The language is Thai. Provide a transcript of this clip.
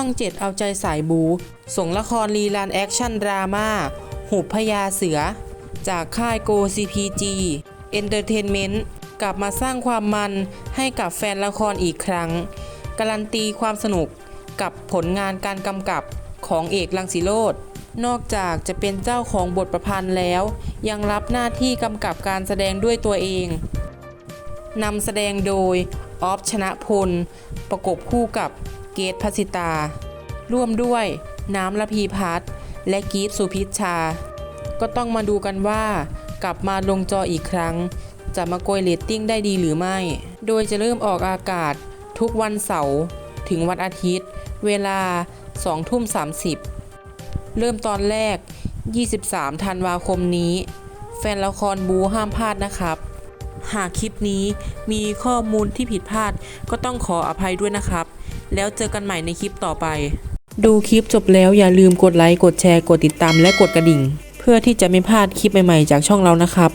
ช่อง 7 เอาใจสายบู ส่งละครรีลันแอคชั่นดราม่าหูพญาเสือ จากค่ายโก CPG Entertainment กลับมาสร้างความมันให้กับแฟนละครอีกครั้ง การันตีความสนุกกับผลงานการกำกับของเอกลังสิโรดนอกจากจะเป็นเจ้าของบทประพันธ์แล้ว ยังรับหน้าที่กำกับการแสดงด้วยตัวเองนำแสดงโดยออฟชนะพล ประกบคู่กับ เกตพัสิตา ร่วมด้วยน้ำละพีพัฒและกีฟสุพิชชา ก็ต้องมาดูกันว่ากลับมาลงจออีกครั้ง จะมาโกยเรตติ้งได้ดีหรือไม่ โดยจะเริ่มออกอากาศทุกวันเสาร์ถึงวันอาทิตย์ เวลา2ทุ่ม30 เริ่มตอนแรก 23 ธันวาคมนี้ แฟนละครบูห้ามพลาดนะครับ หากคลิปนี้มีข้อมูลที่ผิดพลาดก็ต้องขออภัยด้วยนะครับ แล้วเจอกันใหม่ในคลิปต่อไป ดูคลิปจบแล้วอย่าลืมกดไลค์ กดแชร์ กดติดตามและกดกระดิ่ง เพื่อที่จะไม่พลาดคลิปใหม่ๆ จากช่องเรานะครับ